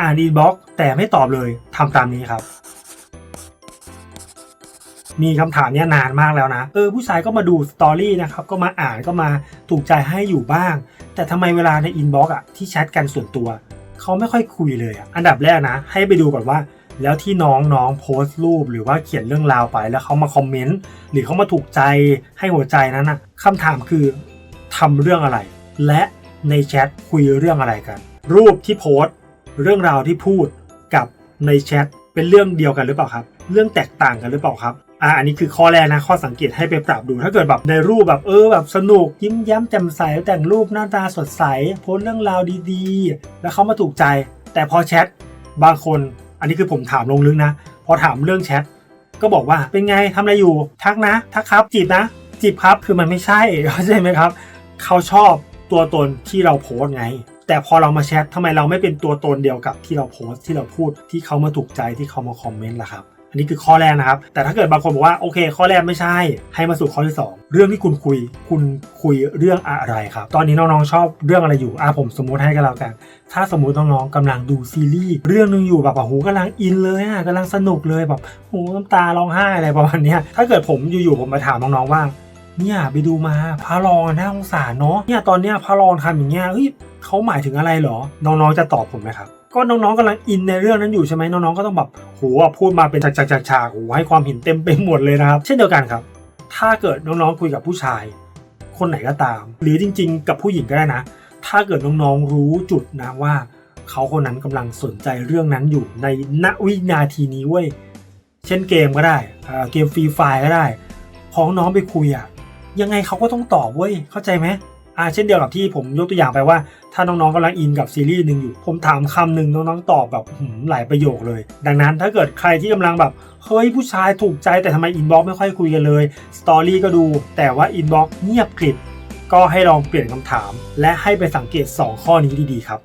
อ่านอินบ็อกแต่ไม่ตอบเลยทำตามนี้ครับ มีคำถามเนี้ยนานมากแล้วนะ เออผู้ชายก็มาดูสตอรี่นะครับ ก็มาอ่านก็มาถูกใจให้อยู่บ้าง แต่ทำไมเวลาในอินบ็อกอะที่แชทกันส่วนตัว เขาไม่ค่อยคุยเลยอะอันดับแรกนะ ให้ไปดูก่อนว่าแล้วที่น้องน้องโพสต์รูปหรือว่าเขียนเรื่องราวไปแล้วเขามาคอมเมนต์หรือเขามาถูกใจให้หัวใจนั้นนะคำถามคือทำเรื่องอะไร และในแชทคุยเรื่องอะไรกัน รูปที่โพสต์ เรื่องราวที่พูดกับในแชทเป็นเรื่องเดียวกันหรือเปล่าครับ เรื่องแตกต่างกันหรือเปล่าครับอ่าอันนี้คือข้อแรกนะข้อสังเกตให้ไปปรับดู ถ้าเกิดแบบในรูปแบบเออแบบสนุกยิ้มแย้มแจ่มใสแต่งรูปหน้าตาสดใส โพสเรื่องราวดีๆ แล้วเขามาถูกใจ แต่พอแชทบางคน อันนี้คือผมถามลงลึกนะ พอถามเรื่องแชทก็บอกว่าเป็นไงทำอะไรอยู่ ทักนะ ทักครับจีบนะ จีบครับคือมันไม่ใช่เข้าใจไหมครับ เขาชอบตัวตนที่เราโพสไง แต่พอเรามาแชททำไมเราไม่เป็นตัวตนเดียวกับที่เราโพสต์ที่เราพูดที่เขามาถูกใจที่เขามาคอมเมนต์ล่ะครับอันนี้คือข้อแรกนะครับ แต่ถ้าเกิดบางคนบอกว่าโอเค ข้อแรกไม่ใช่ ให้มาสู่ข้อที่สองเรื่องที่คุณคุย คุณคุยเรื่องอะไรครับ ตอนนี้น้องๆชอบเรื่องอะไรอยู่อะผมสมมุติให้ก็แล้วกัน ถ้าสมมุติน้องๆกำลังดูซีรีส์เรื่องหนึงอยู่แบบโอ้โหกำลังอินเลยอะกำลังสนุกเลยแบบโอ้โหน้ำตาร้องไห้อะไรประมาณนี้ถ้าเกิดผมอยู่ๆผมมาถามน้องๆว่า เนี่ยไปดูมาพระรองน่าสงสารเนาะเนี่ยตอนเนี้ยพระรองทำอย่างเงี้ยเฮ้ยเขาหมายถึงอะไรเหรอ น้องๆจะตอบผมไหมครับก็น้องๆกำลังอินในเรื่องนั้นอยู่ใช่ไหมน้องๆก็ต้องแบบโหพูดมาเป็นฉากๆๆๆโหให้ความเห็นเต็มไปหมดเลยนะครับ เช่นเดียวกันครับ ถ้าเกิดน้องๆคุยกับผู้ชาย คนไหนก็ตาม หรือจริง ๆ กับผู้หญิงก็ได้นะ ถ้าเกิดน้องๆรู้จุดนะว่าเขาคนนั้นกำลังสนใจเรื่องนั้นอยู่ในณวินาทีนี้เว้ยเช่นเกมก็ได้เกมฟรีไฟก็ได้พอน้องไปคุยอะ ยังไงเขาก็ต้องตอบเว้ยเข้าใจไหมอ่าเช่นเดียวกับที่ผมยกตัวอย่างไปว่า ถ้าน้องๆกำลังอินกับซีรีส์หนึ่งอยู่ ผมถามคำหนึ่งน้องๆตอบแบบหืมหลายประโยคเลย ดังนั้นถ้าเกิดใครที่กำลังแบบเฮ้ยผู้ชายถูกใจแต่ทำไมอินบ็อกไม่ค่อยคุยกันเลยสตอรี่ก็ดู แต่ว่าอินบ็อกเงียบกริบก็ให้ลองเปลี่ยนคำถาม และให้ไปสังเกต 2 ข้อนี้ดีๆครับ